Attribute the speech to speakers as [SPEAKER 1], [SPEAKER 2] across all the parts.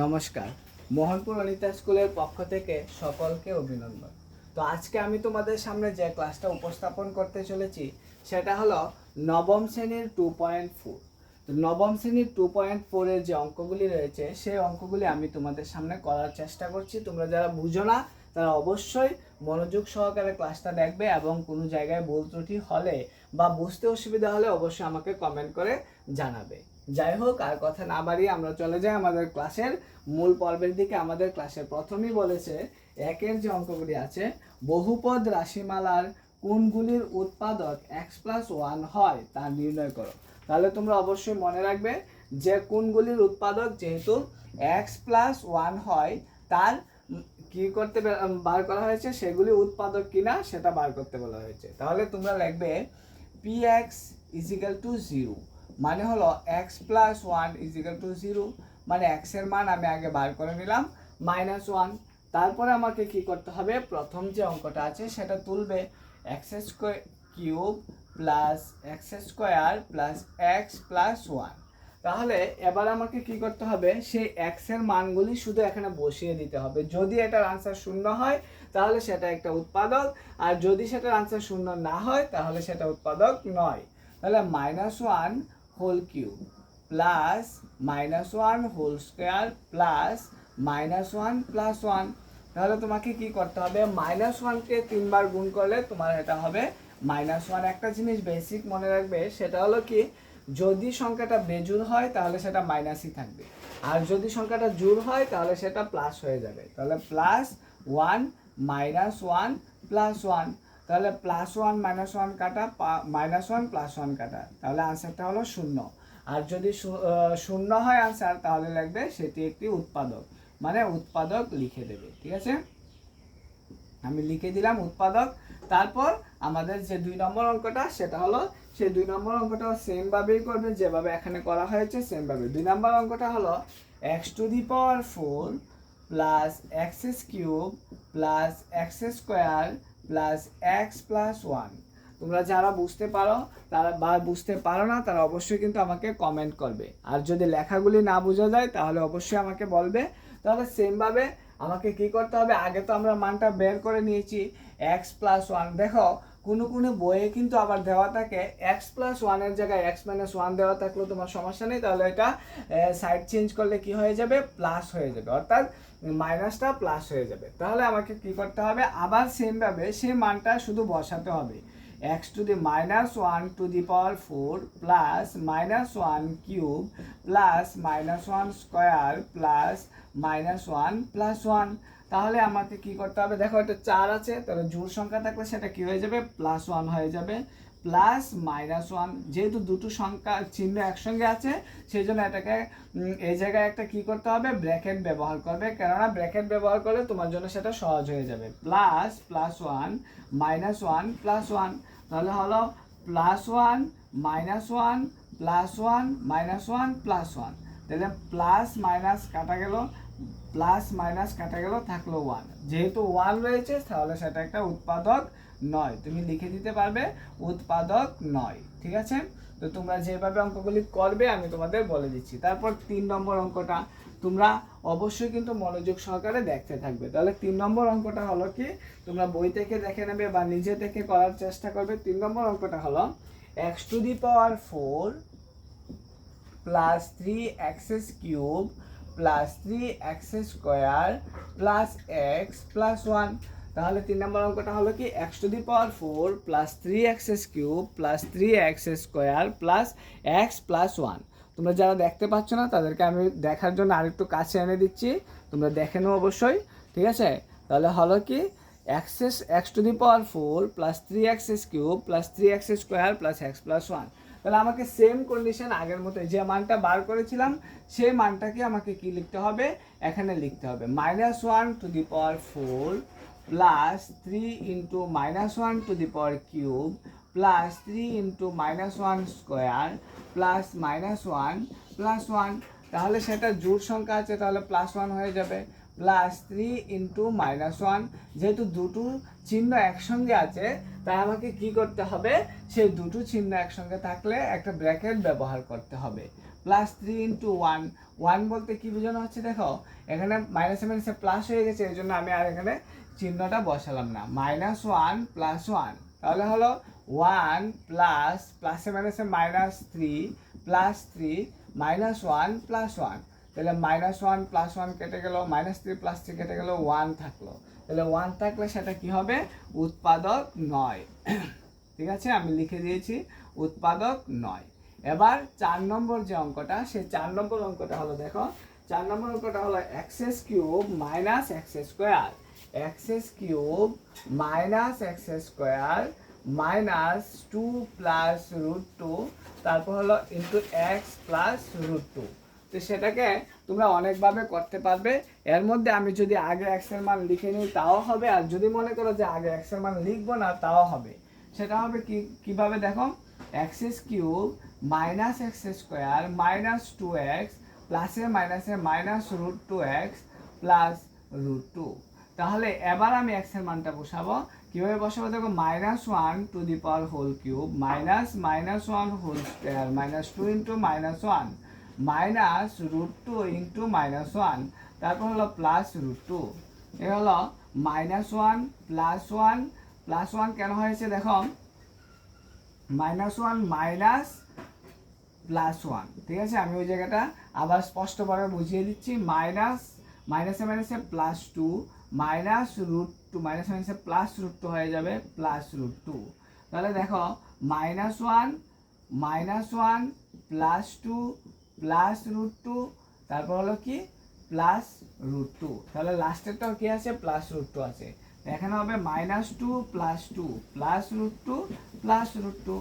[SPEAKER 1] নমস্কার। মোহনপুর অনিতা স্কুলের পক্ষ থেকে সকলকে অভিনন্দন। তো আজকে আমি তোমাদের সামনে যে ক্লাসটা উপস্থাপন করতে চলেছি, সেটা হলো নবম শ্রেণির টু পয়েন্ট ফোর তো নবম শ্রেণির টু পয়েন্ট ফোরের যে অঙ্কগুলি রয়েছে, সেই অঙ্কগুলি আমি তোমাদের সামনে করার চেষ্টা করছি। তোমরা যারা বুঝো না, তারা অবশ্যই মনোযোগ সহকারে ক্লাসটা দেখবে এবং কোনো জায়গায় ভুল ত্রুটি হলে বা বুঝতে অসুবিধা হলে অবশ্যই আমাকে কমেন্ট করে জানাবে। যাই হোক, আর কথা না বাড়িয়ে আমরা চলে যাই আমাদের ক্লাসের মূল পর্বের দিকে। আমাদের ক্লাসের প্রথমেই বলেছে, একের যে অঙ্কগুলি আছে, বহুপদ রাশিমালার কোনগুলির উৎপাদক এক্স প্লাস ওয়ান হয় তা নির্ণয় করো। তাহলে তোমরা অবশ্যই মনে রাখবে যে কোনগুলির উৎপাদক যেহেতু এক্স প্লাস ওয়ান হয়, তার কি করতে বার করা হয়েছে, সেগুলি উৎপাদক কিনা সেটা বার করতে বলা হয়েছে। তাহলে তোমরা লিখবে P x equal to zero মানে হলো x plus one is equal to zero মানে এক্সের মান আমি আগে বার করে নিলাম মাইনাস ওয়ান তারপরে আমাকে কি করতে হবে? প্রথম যে অঙ্কটা আছে সেটা তুলবে x square cube plus x square plus x plus one তাহলে এবার আমাকে কি করতে হবে? সেই এক্সের মানগুলি শুধু এখানে বসিয়ে দিতে হবে। যদি এটার আনসার শূন্য হয়, তাহলে সেটা একটা উৎপাদক। আর যদি সেটার আনসার শূন্য না হয়, তাহলে সেটা উৎপাদক নয়। তাহলে minus one whole cube plus minus one whole square plus minus one plus one তাহলে তোমাকে কি করতে হবে? মাইনাস ওয়ানকে তিনবার গুণ করলে তোমার এটা হবে মাইনাস ওয়ান একটা জিনিস বেসিক মনে রাখবে, সেটা হলো কি, যদি সংখ্যাটা বেজুর হয়, তাহলে সেটা মাইনাসই থাকবে। আর যদি সংখ্যাটা জুর হয়, তাহলে সেটা প্লাস হয়ে যাবে। তাহলে plus one minus one plus one তাহলে প্লাস ওয়ান মাইনাস ওয়ান কাটা মাইনাস ওয়ান প্লাস ওয়ান কাটা। তাহলে আনসারটা হলো শূন্য। আর যদি শূন্য হয় আনসার তাহলে লাগবে সেটি একটি উৎপাদক। মানে উৎপাদক লিখে দেবে, ঠিক আছে? আমি লিখে দিলাম উৎপাদক। তারপর আমাদের যে দুই নম্বর অঙ্কটা, সেটা হলো সেই দুই নম্বর অঙ্কটা সেম ভাবেই করবে, যেভাবে এখানে করা হয়েছে সেম ভাবে। দুই নম্বর অঙ্কটা হলো x to the power four plus x cube plus x square plus x plus one তোমরা যারা বুঝতে পারো, তারা বা বুঝতে পারো না, তারা অবশ্যই কিন্তু আমাকে কমেন্ট করবে। আর যদি লেখাগুলি না বোঝা যায়, তাহলে অবশ্যই আমাকে বলবে। তাহলে সেমভাবে আমাকে কি করতে হবে? আগে তো আমরা মানটা বের করে নিয়েছি এক্স প্লাস ওয়ান দেখো, কোনো কোনো বইয়ে কিন্তু আবার দেওয়া থাকে এক্স প্লাস ওয়ানের জায়গায় এক্স মাইনাস ওয়ান দেওয়া থাকলেও তোমার সমস্যা নেই। তাহলে এটা সাইড চেঞ্জ করলে কি হয়ে যাবে? প্লাস হয়ে যাবে। অর্থাৎ মাইনাসটা প্লাস হয়ে যাবে। তাহলে আমাকে কি করতে হবে? আবার সেমভাবে সেই মানটা শুধু বসাতে হবে। X to the minus one to the power four plus minus one cube plus minus one square plus minus one plus one তাহলে আমাকে কি করতে হবে? দেখো এটা চার আছে, তাহলে জোর সংখ্যা থাকলে সেটা কি হয়ে যাবে? প্লাস ওয়ান হয়ে যাবে। প্লাস মাইনাস ওয়ান যেহেতু দুটো সংখ্যা, চিহ্ন একসঙ্গে আছে সেই জন্য এটাকে এই জায়গায় একটা কি করতে হবে? ব্র্যাকেট ব্যবহার করবে। কেননা ব্র্যাকেট ব্যবহার করলে তোমার জন্য সেটা সহজ হয়ে যাবে। Plus plus one minus one plus one তাহলে হলো plus one minus one plus one minus one plus one তাহলে প্লাস মাইনাস কাটা গেল প্লাস মাইনাস কাটা গেল, থাকল ওয়ান যেহেতু ওয়ান রয়েছে, তাহলে সেটা একটা উৎপাদক নয়। তুমি লিখে দিতে পারবে, উৎপাদক নয়, ঠিক আছে? তো তোমরা যেভাবে অঙ্কগুলি করবে, আমি তোমাদের বলে দিচ্ছি। তারপর তিন নম্বর অঙ্কটা, তোমরা অবশ্যই কিন্তু মনোযোগ সহকারে দেখতে থাকবে। তাহলে তিন নম্বর অঙ্কটা হলো কি, তোমরা বই থেকে দেখে নেবে বা নিজে থেকে করার চেষ্টা করবে। তিন নম্বর অঙ্কটা হলো x to the power four plus three x's cube plus three x square plus x plus one তাহলে তিন নম্বর অঙ্কটা হলো কি x to the power four plus three x's cube plus three x square plus x plus one তোমরা যারা দেখতে পাচ্ছ না, তাদেরকে আমি দেখার জন্য আরেকটু কাছে এনে দিচ্ছি। তোমরা দেখে নাও অবশ্যই, ঠিক আছে? তাহলে হলো কি x's x to the power four plus three x's cube plus three x square plus x plus one তাহলে আমাকে সেম কন্ডিশন আগের মতো যে মানটা বার করেছিলাম, সেই মানটাকে আমাকে কি লিখতে হবে? এখানে লিখতে হবে minus one to the power four plus three into minus one to the power cube plus three into minus one square plus minus one plus one তাহলে সেটা জোর সংখ্যা আছে, তাহলে প্লাস ওয়ান হয়ে যাবে। Plus three into minus one যেহেতু দুটো চিহ্ন একসঙ্গে আছে, তাই আমাকে কি করতে হবে? সেই দুটো চিহ্ন একসঙ্গে থাকলে একটা ব্র্যাকেট ব্যবহার করতে হবে। Plus three into one one বলতে কি বোঝানো হচ্ছে দেখো? এখানে মাইনাসে মাইনাসে প্লাস হয়ে গেছে এই জন্য আমি আর এখানে চিহ্নটা বসালাম না। মাইনাস ওয়ান প্লাস ওয়ান তাহলে হলো ওয়ান প্লাস প্লাসে মাইনাসে minus three plus three minus one plus one তাহলে মাইনাস ওয়ান প্লাস ওয়ান কেটে গেল মাইনাস থ্রি প্লাস থ্রি কেটে গেল ওয়ান থাকল। তাহলে ওয়ান থাকলে সেটা কি হবে? উৎপাদক নয়। ঠিক আছে? আমি লিখে দিয়েছি, উৎপাদক নয়। এবার চার নম্বর যে অঙ্কটা সেই চার নম্বর অঙ্কটা হলো দেখো, চার নম্বর অঙ্কটা হলো x's cube minus x square x's cube minus x square minus two plus root two তারপর হলো into x plus root two তো সেটাকে তোমরা অনেকভাবে করতে পারবে। এর মধ্যে আমি যদি আগে এক্সের মান লিখে নিই, তাও হবে। আর যদি মনে করো যে আগে এক্সের মান লিখব না, তাও হবে। সেটা হবে কি, কীভাবে দেখো? X's cube minus x square minus two x প্লাসে মাইনাসে minus root two x plus root two তাহলে এবার আমি এক্সের মানটা বসাবো। কীভাবে বসাবো? দেখো minus one to the power whole cube minus minus one whole square minus two into minus one minus root two into minus one তারপর হলো প্লাস রুট টু এ হলো minus one plus one plus one কেন হয়েছে দেখো? Minus one minus plus one ঠিক আছে? আমি ওই জায়গাটা আবার স্পষ্টভাবে বুঝিয়ে দিচ্ছি। মাইনাস মাইনাসে মাইনাসে plus two minus root two, minus মাইনাসে প্লাস রুট টু হয়ে যাবে প্লাস রুট টু তাহলে দেখো, minus one minus one plus two plus root two তারপর হলো কি? প্লাস রুট টু তাহলে লাস্টেরটাও কি আছে? প্লাস রুট টু আছে। এখানে হবে minus two plus two plus root two plus root two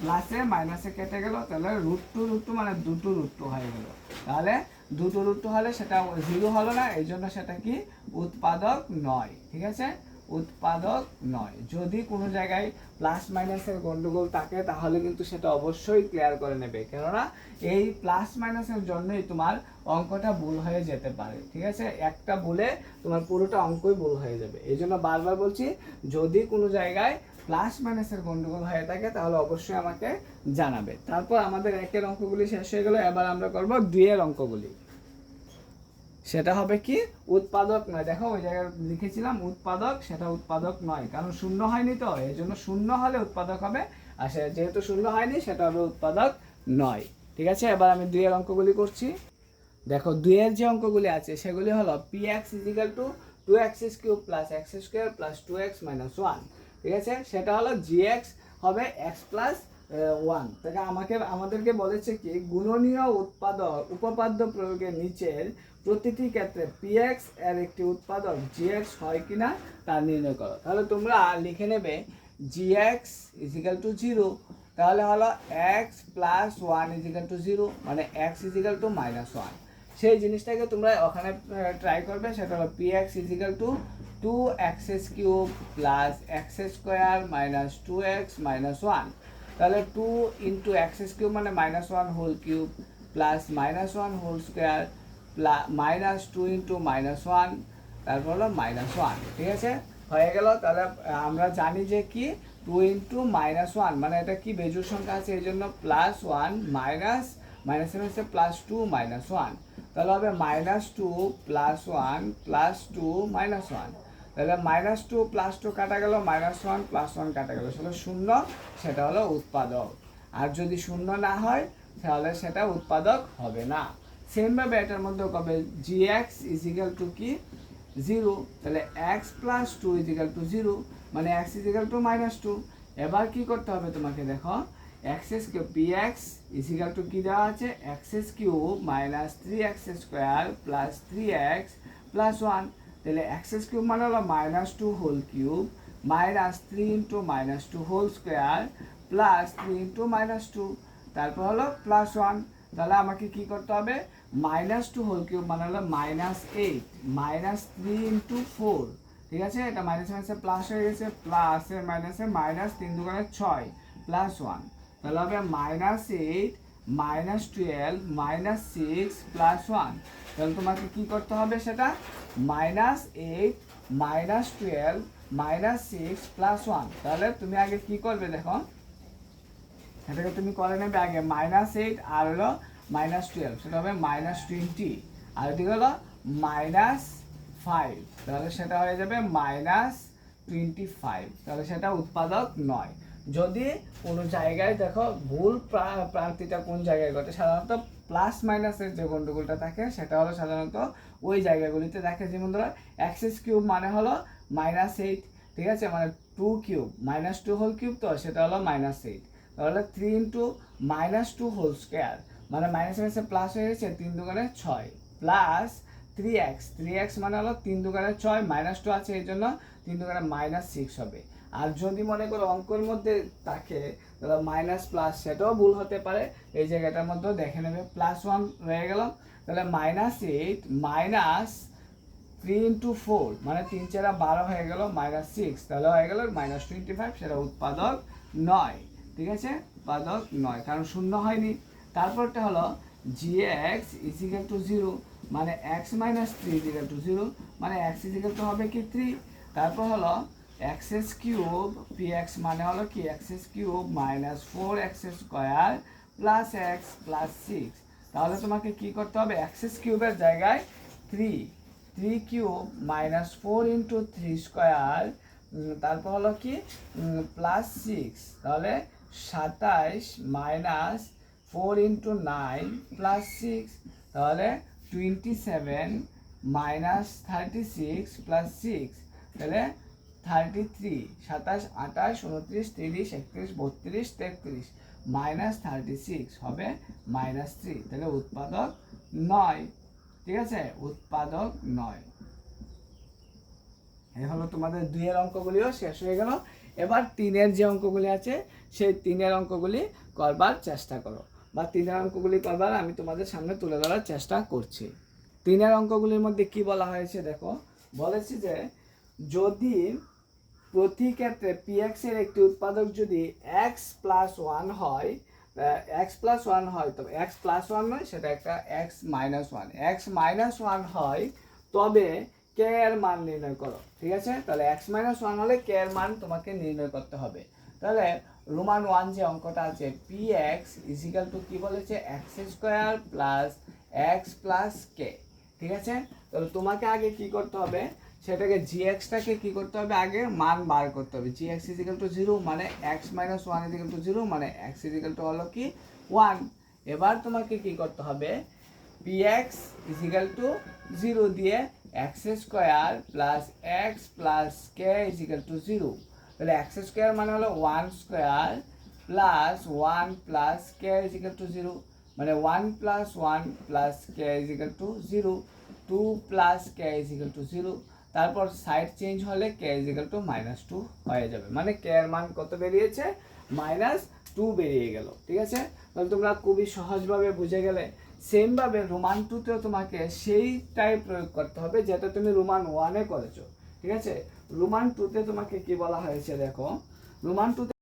[SPEAKER 1] প্লাসে মাইনাসে কেটে গেল, তাহলে রুট টু রুট টু মানে দুটো রুট টু হয়ে গেল। তাহলে দুটো রুট টু হলে সেটা জিরো হলো না এই জন্য সেটা কি? উৎপাদক নয়, ঠিক আছে? উৎপাদক নয়। যদি কোনো জায়গায় প্লাস মাইনাসের গন্ডগোল থাকে, তাহলে কিন্তু সেটা অবশ্যই ক্লিয়ার করে নেবে। কেননা এই প্লাস মাইনাসের জন্যই তোমার অঙ্কটা ভুল হয়ে যেতে পারে, ঠিক আছে? একটা ভুলে তোমার পুরোটা অঙ্কই ভুল হয়ে যাবে। এই জন্য বারবার বলছি, যদি কোনো জায়গায় প্লাস মাইনাসের গন্ডগোল হয়ে থাকে, তাহলে অবশ্যই আমাকে জানাবে। তারপর আমাদের একের অঙ্কগুলি শেষ হয়ে গেল, এবার আমরা করব দুইয়ের অঙ্কগুলি। সেটা হবে কি? উৎপাদক নয়। দেখো, ওই জায়গায় লিখেছিলাম উৎপাদক, সেটা উৎপাদক নয়, কারণ শূন্য হয়নি তো, এই জন্য শূন্য হলে উৎপাদক হবে, আর সে যেহেতু শূন্য হয়নি, সেটা হবে উৎপাদক নয়। ঠিক আছে? এবার আমি দুইয়ের অঙ্কগুলি করছি। দেখো, দুইয়ের যে অঙ্কগুলি আছে, সেগুলি হলো P x equal to two x cube plus x square plus two x minus one ঠিক আছে? সেটা হলো জি এক্স হবে এক্স প্লাস ওয়ান তাকে আমাকে, আমাদেরকে বলেছে কি, গুণনীয় উৎপাদক, উপপাদ্য প্রয়োগের নিচের প্রতিটি ক্ষেত্রে পিএক্স এর একটি উৎপাদক জিএক্স হয় কিনা তা নির্ণয় করো। তাহলে তোমরা লিখে নেবে জিএক্স ইজিক্যাল টু জিরো তাহলে হলো x plus one equal to zero মানে x equal to minus one সেই জিনিসটাকে তোমরা ওখানে ট্রাই করবে, সেটা হলো P x equal to two x cube plus x square minus two x minus one তাহলে টু ইন্টু এক্স কিউব মানে minus one whole cube plus minus one whole square plus minus two into minus one তারপর হলো minus one ঠিক আছে হয়ে গেল, তাহলে আমরা জানি যে কি টু ইন্টু মাইনাস ওয়ান মানে এটা কি বেজুর সংখ্যা আছে এই জন্য প্লাস ওয়ান মাইনাস মাইনাসের হচ্ছে প্লাস টু মাইনাস ওয়ান তাহলে হবে minus two plus one plus two minus one তাহলে মাইনাস টু প্লাস টু কাটা গেল মাইনাস ওয়ান প্লাস ওয়ান কাটা গেল। সেটা শূন্য, সেটা হলো উৎপাদক। আর যদি শূন্য না হয়, তাহলে সেটা উৎপাদক হবে না। সেমভাবে এটার মধ্যে কবে? জি এক্স ইজিক্যাল টু কি? জিরো তাহলে x plus two equal to zero মানে x equal to minus two এবার কি করতে হবে তোমাকে দেখো? X's Q P x equal to কী দেওয়া আছে? X's cube minus three x square plus three x plus one তাহলে এক্সএস কিউব মানে হলো minus two whole cube minus three into minus two whole square plus three into minus two তারপর হলো plus one তাহলে আমাকে কি করতে হবে? মাইনাস টু হোল কিউব মানে হলো minus eight minus three into four ঠিক আছে? এটা মাইনাস মাইনাসে প্লাস হয়ে গেছে প্লাসে মাইনাসে মাইনাস তিন দুগুণে ছয় প্লাস ওয়ান তাহলে হবে minus eight minus twelve minus six plus one তাহলে তোমাকে কী করতে হবে সেটা? Minus eight minus twelve minus six plus one তাহলে তুমি আগে কি করবে দেখো? এটাকে তুমি করে নেবে আগে মাইনাস এইট আর হলো মাইনাস টুয়েলভ সেটা হবে মাইনাস টোয়েন্টি আর এদিকে হলো মাইনাস ফাইভ তাহলে সেটা হয়ে যাবে মাইনাস টোয়েন্টি ফাইভ তাহলে সেটা উৎপাদক নয়। যদি কোনো জায়গায় দেখো ভুল প্রা- প্রান্তিটা কোন জায়গায় ঘটে, সাধারণত প্লাস মাইনাসের যে গন্ডগোলটা থাকে, সেটা হলো সাধারণত ওই জায়গাগুলিতে দেখে, যেমন ধরো এক্সেস কিউব মানে হলো মাইনাস এইট ঠিক আছে? মানে two cube minus two whole cube তো, সেটা হলো মাইনাস এইট তাহলে three into minus two whole square মানে মাইনাস মাইনাসে প্লাস হয়ে গেছে তিন দোকানে ছয় plus three x three x মানে হলো তিন দোকানে ছয় মাইনাস টু আছে এই জন্য তিন দোকানে মাইনাস সিক্স হবে। আর যদি মনে করো অঙ্কের মধ্যে থাকে, তাহলে মাইনাস প্লাস সেটাও ভুল হতে পারে। এই জায়গাটার মধ্যেও দেখে নেবে। প্লাস ওয়ান রয়ে গেল তাহলে minus eight minus three into four মানে তিন চারা বারো হয়ে গেল মাইনাস সিক্স তাহলে হয়ে গেল মাইনাস টোয়েন্টি ফাইভ সেটা উৎপাদক নয়। ঠিক আছে? উৎপাদক নয়, কারণ শূন্য হয়নি। তারপরটা হলো G x equal to zero মানে x minus three equal to zero মানে এক্স ইজিক্যাল টু হবে কি থ্রি তারপর হলো এক্সএস কিউব পি এক্স মানে হলো কি? X's cube minus four x square plus x plus six. তাহলে তোমাকে কি করতে হবে? এক্সএস কিউবের জায়গায় three three cube minus four into three square তারপর হলো কি? Plus six. তাহলে সাতাইশ minus four into nine plus six. তাহলে twenty seven minus thirty six plus six. তাহলে থার্টি থ্রি সাতাশ, আঠাশ, উনত্রিশ, তিরিশ, একত্রিশ, বত্রিশ, তেত্রিশ। মাইনাস থার্টি সিক্স হবে মাইনাস থ্রি তাহলে উৎপাদক নয়। ঠিক আছে? উৎপাদক নয়। এই হলো তোমাদের দুইয়ের অঙ্কগুলিও শেষ হয়ে গেল। এবার তিনের যে অঙ্কগুলি আছে, সেই তিনের অঙ্কগুলি করবার চেষ্টা করো। বা তিনের অঙ্কগুলি করবার আমি তোমাদের সামনে তুলে ধরার চেষ্টা করছি। তিনের অঙ্কগুলির মধ্যে কি বলা হয়েছে দেখো? বলেছি যে যদি প্রতি ক্ষেত্রে পিএক্স এর একটি উৎপাদক যদি এক্স প্লাস ওয়ান হয় এক্স প্লাস ওয়ান হয়, তবে এক্স প্লাস ওয়ান নয়, সেটা একটা x minus one x minus one হয়, তবে কে এর মান নির্ণয় করো, ঠিক আছে? তাহলে এক্স মাইনাস ওয়ান হলে কে এর মান তোমাকে নির্ণয় করতে হবে। তাহলে রোমান ওয়ান যে অঙ্কটা আছে পি এক্স ইজিক্যাল টু কি বলেছে? X square plus x plus k ঠিক আছে? তাহলে তোমাকে আগে কি করতে হবে? সেটাকে জি এক্সটাকে কি করতে হবে আগে মান বার করতে হবে। G x equal to zero মানে x minus one equal to zero মানে এক্স ইজিক্যাল টু হলো কি? ওয়ান এবার তোমাকে কি করতে হবে? P x equal to zero দিয়ে x square plus x plus k equal to zero তাহলে এক্স স্কোয়ার মানে হলো one square plus one plus k equal to zero মানে one plus one plus k equal to zero two plus k equal to zero তারপর side change হলে k is equal to minus two হয়ে যাবে। মানে কে এর মান কত বেরিয়েছে? মাইনাস টু বেরিয়ে গেল, ঠিক আছে? তাহলে তোমরা খুবই সহজভাবে বুঝে গেলে। সেমভাবে রোমান টুতেও তোমাকে সেইটাই প্রয়োগ করতে হবে যেটা তুমি রোমান ওয়ানে করেছ, ঠিক আছে? রোমান টুতে তোমাকে কি বলা হয়েছে দেখো? রোমান টুতে